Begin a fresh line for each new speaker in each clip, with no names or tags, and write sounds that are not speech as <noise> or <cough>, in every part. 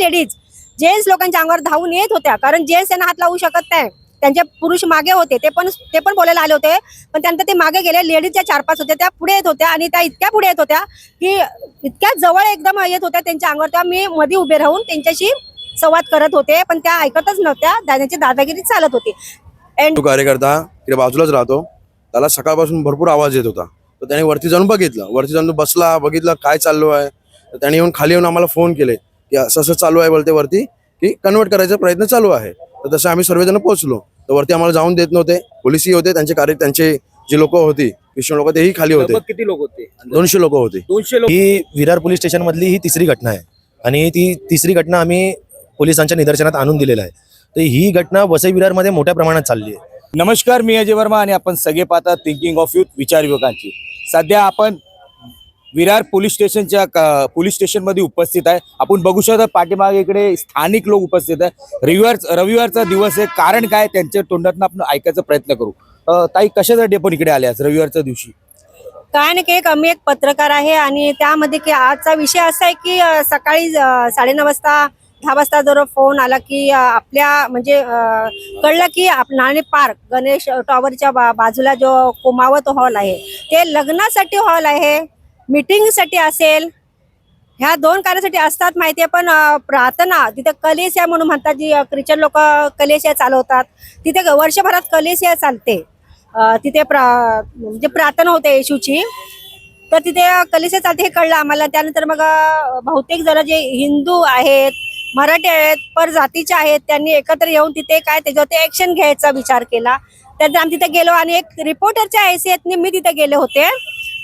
Ladies gents लोकांच्या अंगावर धावून येत होत्या. कारण जेंट्स त्यांना हात लावू शकत नाही. त्यांचे पुरुष मागे होते. ते पण ते पण बोलायला आले होते. पण त्यानंतर ते मागे गेले. लेडीज ज्या चार पाच होत्या. त्या पुढे येत होत्या आणि त्या इतक्या पुढे येत होत्या की इतक्या जवळ एकदम येत होत्या त्यांच्या अंगावर. तेव्हा मी मध्ये उभे राहून त्यांच्याशी संवाद करत होते. पण त्या ऐकतच नव्हत्या. त्यांची दादागिरी चालत होती.
तो कार्यकर्ता इकडे बाजूलाच राहतो. त्याला सकाळपासून भरपूर आवाज येत होता. तर त्याने वरती जाऊन बघितलं. वरती जाऊन बसला बघितलं काय चाललो आहे. तर त्याने येऊन खाली येऊन आम्हाला फोन केले. असं असं चालू आहे बोलते वरती की कन्वर्ट करायचा प्रयत्न चालू आहे. तर तसं आम्ही सर्वजण पोहोचलो. तर वरती आम्हाला जाऊन देत नव्हते. पोलिसही होते त्यांचे कार्य त्यांचे जी लोक होती ख्रिश्चन लोक तेही खाली होते.
किती लोक होते?
दोनशे लोक होते.
दोनशे लोक.
ही विरार पोलीस स्टेशन मधली ही तिसरी घटना आहे. आणि ती तिसरी घटना आम्ही पोलिसांच्या निदर्शनात आणून दिलेलं आहे. तर ही घटना वसई विरारमध्ये मोठ्या प्रमाणात चालली आहे.
नमस्कार मी अजय वर्मा आणि आपण सगळे पाहतात थिंकिंग ऑफ युथ विचार युवकांची सध्या आपण विरार पोलीस स्टेशनच्या पोलीस स्टेशनमध्ये उपस्थित आहे. आपण बघू शकता पाठीमागे इकडे स्थानिक लोक उपस्थित आहे रविवार रविवारचा दिवस आहे. कारण काय? त्यांच्या तोंडातून आपण ऐकायचा प्रयत्न करू. ताई कशासाठी आपण इकडे आले रविवारच्या दिवशी?
काय नाही की एक आम्ही एक पत्रकार आहे आणि त्यामध्ये की आजचा विषय असा आहे की सकाळी साडेनऊ वाजता दहा वाजता जर फोन आला की आपल्या म्हणजे कळलं की आप- नाणे पार्क गणेश टॉवरच्या बा- बाजूला जो कुमावत हॉल आहे ते लग्नासाठी हॉल आहे. मीटिंगसाठी असेल. ह्या दोन कार्यासाठी असतात माहिती आहे पण प्रार्थना तिथे कलेसिया म्हणून म्हणतात जी ख्रिश्चन लोक कलेसिया चालवतात. तिथे ग- वर्षभरात कलेसिया चालते. तिथे प्रा म्हणजे प्रार्थना होते येशूची. तर तिथे कलेसिया चालते हे कळलं आम्हाला. त्यानंतर मग बहुतेक जण जे हिंदू आहेत मराठी आहेत पर जातीचे आहेत त्यांनी एकत्र येऊन तिथे काय त्याच्यावरती ऍक्शन घ्यायचा विचार केला. त्यानंतर आम्ही तिथे गेलो आणि एक रिपोर्टरच्या हैसियतने मी तिथे गेले होते.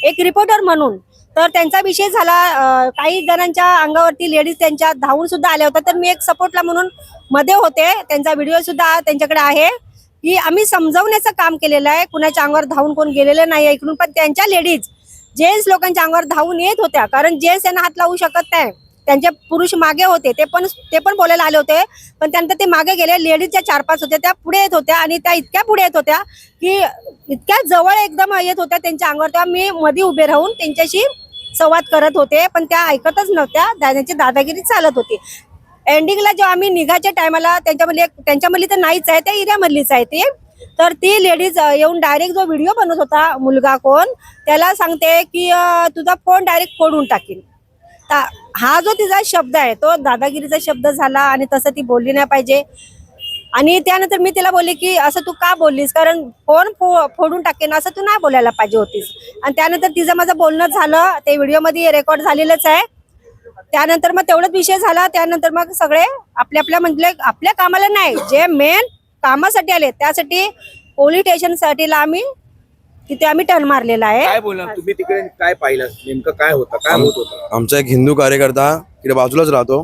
एक रिपोर्टर म्हणून. तर त्यांचा विषय झाला काही जणांच्या अंगावरती लेडीज त्यांच्या धावून सुद्धा आल्या होत्या. तर मी एक सपोर्टला म्हणून मध्ये होते. त्यांचा व्हिडिओ सुद्धा त्यांच्याकडे आहे. की आम्ही समजवण्याचं काम केलेलं आहे. कुणाच्या अंगावर धावून कोण गेलेलं नाही इकडून. पण त्यांच्या लेडीज जेंट्स लोकांच्या अंगावर धावून येत होत्या. कारण जेंट्स त्यांना हात लावू शकत नाही. त्यांचे पुरुष मागे होते. ते पण ते पण बोलायला आले होते. पण त्यानंतर ते मागे गेले. लेडीज ज्या चार पाच होत्या त्या पुढे येत होत्या. आणि त्या इतक्या पुढे येत होत्या की इतक्या जवळ एकदम येत होत्या त्यांच्या अंगावर. तेव्हा मी मध्ये उभे राहून त्यांच्याशी संवाद करत होते पण त्या ऐकतच नव्हत्या. त्यांची दादागिरी चालत होती. एंडिंगला जेव्हा आम्ही निघायच्या टायमाला त्यांच्यामधली एक त्यांच्यामधली तर नाहीच आहे त्या एरियामधलीच आहे ती. तर ती लेडीज येऊन डायरेक्ट जो व्हिडिओ बनवत होता मुलगा कोण त्याला सांगते की तुझा फोन डायरेक्ट फोडून टाकीन. हा जो तिचा शब्द आहे तो दादागिरीचा शब्द झाला आणि तसं ती बोलली नाही पाहिजे. आणि त्यानंतर मी तिला बोलले की असं तू का बोललीस? कारण फोन फो फोडून टाकेन असं तू नाही बोलायला पाहिजे होतीस. आणि त्यानंतर तिचं माझं बोलणं झालं. ते व्हिडिओमध्ये रेकॉर्ड झालेलंच आहे. त्यानंतर मग तेवढाच विषय झाला. त्यानंतर मग सगळे आपल्या आपल्या म्हणजे आपल्या कामाला नाही जे मेन कामासाठी आले त्यासाठी पोलीस स्टेशनसाठीला आम्ही तिथे आम्ही टर्न मारलेला आहे.
काय बोलणार? तुम्ही तिकडे काय पाहिलं? नेमकं काय होतं? काय होत होतं?
आमचा एक हिंदू कार्यकर्ता इकडे बाजूलाच राहतो.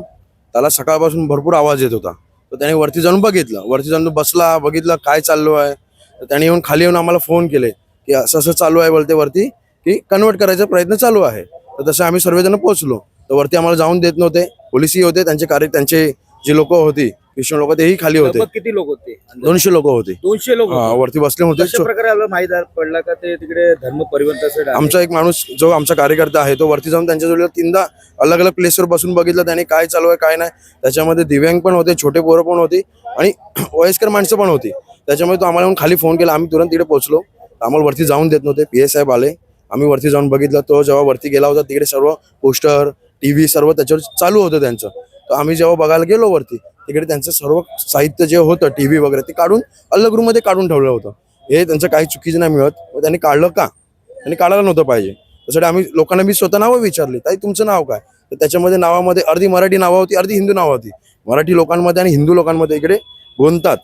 त्याला सकाळपासून भरपूर आवाज येत होता. तर त्याने वरती जाऊन बघितलं. वरती जाऊन बसला बघितलं काय चाललो आहे. तर त्याने येऊन खाली येऊन आम्हाला फोन केले की असं असं चालू आहे बोलते वरती की कन्वर्ट करायचा प्रयत्न चालू आहे. तर तसं आम्ही सर्वजण पोहोचलो. तर वरती आम्हाला जाऊन देत नव्हते. पोलिसही होते त्यांचे कार्य त्यांचे जी लोक होती ख्रिश्चन लोक तेही खाली होते.
किती लोक होते?
दोनशे लोक होते.
दोनशे लोक
हा, वरती बसले होते
कशा प्रकारे आपल्याला माहीत पडला का ते तिकडे धर्म परिवर्तन
आमचा एक माणूस जो आमचा कार्यकर्ता आहे तो वरती जाऊन त्यांच्याजवळ तीनदा अलग अलग प्लेसवर बसून बघितलं त्याने काय चालू आहे काय नाही. त्याच्यामध्ये दिव्यांग पण होते छोटे पोरं पण होती आणि <clears throat> वयस्कर माणसं पण होती. त्याच्यामुळे तो आम्हाला येऊन खाली फोन केला. आम्ही तुरंत तिकडे पोहोचलो. आम्हाला वरती जाऊन देत नव्हते. पी एस साहेब आले. आम्ही वरती जाऊन बघितलं. तो जेव्हा वरती गेला होता तिकडे सर्व पोस्टर टीव्ही सर्व त्याच्यावर चालू होतं त्यांचं. तर आम्ही जेव्हा बघायला गेलो वरती तिकडे त्यांचं सर्व साहित्य जे होतं टी व्ही वगैरे ते काढून अलग रूममध्ये काढून ठेवलं होतं. हे त्यांचं काही चुकीचं नाही मिळत. मग त्यांनी काढलं का? त्यांनी काढायला नव्हतं पाहिजे. त्यासाठी आम्ही लोकांना मी स्वतः नावं विचारली. ताई तुमचं नाव काय? तर त्याच्यामध्ये नावामध्ये अर्धी मराठी नावं होती अर्धी हिंदू नावं होती. मराठी लोकांमध्ये आणि हिंदू लोकांमध्ये इकडे गोंधतात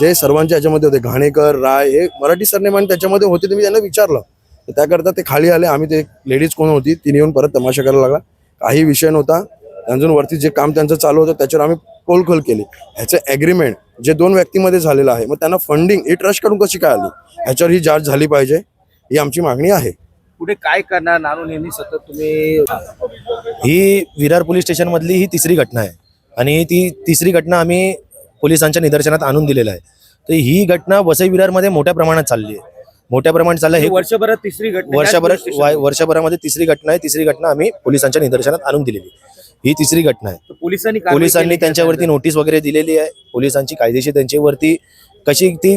जे सर्वांच्या याच्यामध्ये होते घाणेकर राय हे मराठी सरनेम आणि त्याच्यामध्ये होते ते मी त्यांना विचारलं. तर त्याकरता ते खाली आले. आम्ही ते लेडीज कोण होती तिने येऊन परत तमाशा करायला लागला. काही विषय नव्हता. अजून वरती जे काम त्यांचं चालू होतं त्याच्यावर आम्ही पोलखोल केली. ह्याचं ॲग्रीमेंट जे दोन व्यक्तीमध्ये झालेलं आहे मग त्यांना फंडिंग ही ट्रस्टकडून कशी काय आली? ह्याच्यावर ही जांच झाली पाहिजे ही आमची मागणी आहे.
पुढे काय करणार? नानू नेहमी सतत तुम्ही
ही विरार पोलीस स्टेशन मधली ही तिसरी घटना आहे. आणि ती तिसरी घटना आम्ही पोलिसांच्या निदर्शनात आणून दिलेलं आहे. तर ही घटना वसई विरारमध्ये मोठ्या प्रमाणात चालली आहे. मोठ्या प्रमाणात चाललं हे
वर्षभरात तिसरी घटना
वर्षभरात वर्षभरामध्ये तिसरी घटना आहे. तिसरी घटना आम्ही पोलिसांच्या निदर्शनात आणून दिलेली ही तिसरी घटना आहे.
पोलिसांनी
पोलिसांनी त्यांच्यावरती? नोटीस वगैरे दिलेली आहे. पोलिसांची कायदेशीर त्यांच्यावरती कशी ती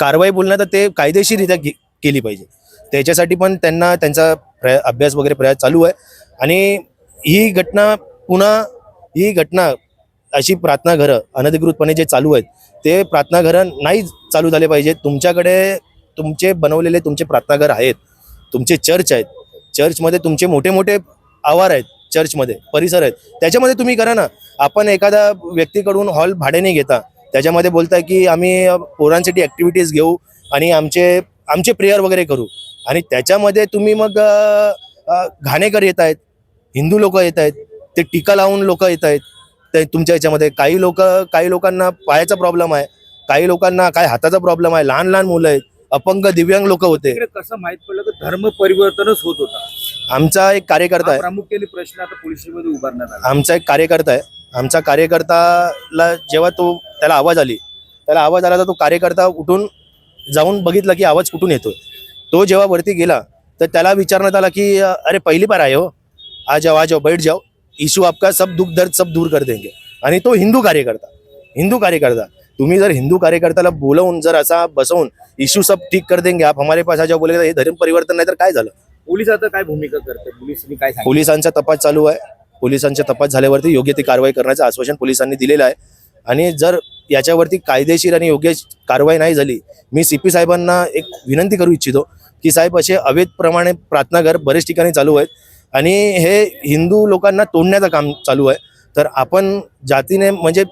कारवाई बोलणं तर ते कायदेशीररित्या केली पाहिजे. त्याच्यासाठी पण त्यांना त्यांचा प्रया अभ्यास वगैरे प्रयास चालू आहे. आणि ही घटना पुन्हा ही घटना अशी प्रार्थना घरं अनधिकृतपणे जे चालू आहेत ते प्रार्थना घरं नाही चालू झाले पाहिजे तुमच्याकडे तुमचे बनवलेले तुमचे प्रार्थना घर आहेत. तुमचे चर्च आहेत. चर्चमध्ये तुमचे मोठे मोठे आवार आहेत. चर्चमध्ये परिसर आहेत. त्याच्यामध्ये तुम्ही करा ना. आपण एखाद्या व्यक्तीकडून हॉल भाड्याने घेता. त्याच्यामध्ये बोलताय की आम्ही पोरांसाठी ॲक्टिव्हिटीज घेऊ आणि आमचे आमचे प्रेयर वगैरे करू. आणि त्याच्यामध्ये तुम्ही मग घाणेकर येत आहेत हिंदू लोक येत आहेत ते टीका लावून लोक येत आहेत. ते तुमच्या याच्यामध्ये काही लोक काही लोकांना पायाचा प्रॉब्लेम आहे काही लोकांना काय हाताचा प्रॉब्लेम आहे लहान लहान मुलं आहेत अपंग दिव्यांग लोक होते.
कसं माहीत पडलं की धर्म परिवर्तनच होत होता.
आमचा एक कार्यकर्ता आहे.
प्रामुख्याने प्रश्न आता पोलीसमध्ये उभारण्यात आला.
आमचा एक कार्यकर्ता आहे. आमचा कार्यकर्ताला जेव्हा तो त्याला आवाज आली त्याला आवाज आला तर तो कार्यकर्ता उठून जाऊन बघितला की आवाज कुठून येतोय. तो जेव्हा वरती गेला तर त्याला विचारण्यात आला की अरे पहिली बार आए हो. आ जाओ आ जाओ बैठ जाओ. इशू आपका सब दुख दर्द सब दूर कर देंगे. आणि तो हिंदू कार्यकर्ता हिंदू कार्यकर्ता. तुम्ही जर हिंदू कार्यकर्त्याला बोलवून जर असा बसवून इशू सब ठीक कर देंगे आप हमारे पास आ जाओ बोले हे धर्म परिवर्तन नाही तर काय झालं?
पोलीस आता काय भूमिका करते पोलिसांनी काय सांगितलं?
पोलिसांचा तपास चालू आहे. पोलिसांच्या तपास झाल्यावरती योग्य ती कारवाई करण्याचं आश्वासन पोलिसांनी दिलेलं आहे. आणि जर याच्यावरती कायदेशीर आणि योग्य कारवाई नाही झाली मी सी पी साहेबांना एक विनंती करू इच्छितो की साहेब असे अवैधप्रमाणे प्रार्थनाघर बरेच ठिकाणी चालू आहेत. आणि हे हिंदू लोकांना तोडण्याचं काम चालू आहे. तर आपण जातीने म्हणजे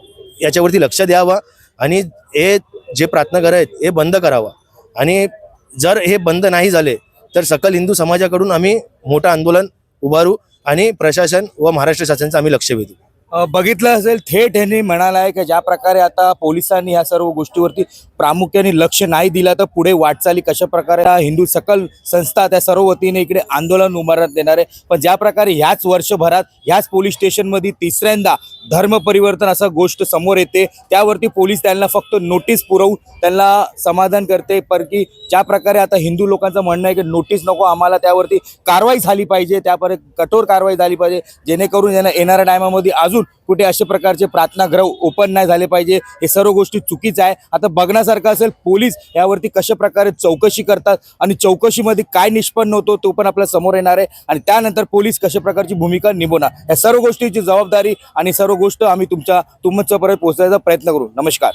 याच्यावरती लक्ष द्यावं आणि हे जे प्रार्थनाघर आहेत हे बंद करावं. आणि जर हे बंद नाही झाले तर सकल हिंदू समाजाकडून आम्ही मोठं आंदोलन उभारू आणि प्रशासन व महाराष्ट्र शासनाचं आम्ही लक्ष वेधू.
बघितलं असेल थेट यांनी म्हणाला आहे की ज्या प्रकारे आता पोलिसांनी ह्या सर्व गोष्टीवरती प्रामुख्याने लक्ष नाही दिलं तर पुढे वाटचाली कशा प्रकारे हिंदू सकल संस्था त्या सर्व वतीने इकडे आंदोलन उभारण्यात येणार आहे. पण ज्या प्रकारे ह्याच वर्षभरात ह्याच पोलीस स्टेशनमध्ये तिसऱ्यांदा धर्म परिवर्तन असं गोष्ट समोर येते त्यावरती पोलीस त्यांना फक्त नोटीस पुरवून त्यांना समाधान करते. पर की ज्या प्रकारे आता हिंदू लोकांचं म्हणणं आहे की नोटीस नको आम्हाला त्यावरती कारवाई झाली पाहिजे त्यापर्यंत कठोर कारवाई झाली पाहिजे जेणेकरून यांना येणाऱ्या टायमामध्ये अजून कुठे अशा प्रकारचे प्रार्थनागृह ओपन नाही झाले पाहिजे. हे सर्व गोष्टी चुकीचं आहे. आता बघण्यासारखं असेल पोलीस यावरती कशा प्रकारे चौकशी करतात आणि चौकशीमध्ये काय निष्पन्न होतो तो पण आपल्यासमोर येणार आहे. आणि त्यानंतर पोलीस कशा प्रकारची भूमिका निभवणार? या सर्व गोष्टीची जबाबदारी आणि सर्व गोष्ट आम्ही तुमच्या तुमच्यापर्यंत पोहोचण्याचा प्रयत्न करू. नमस्कार.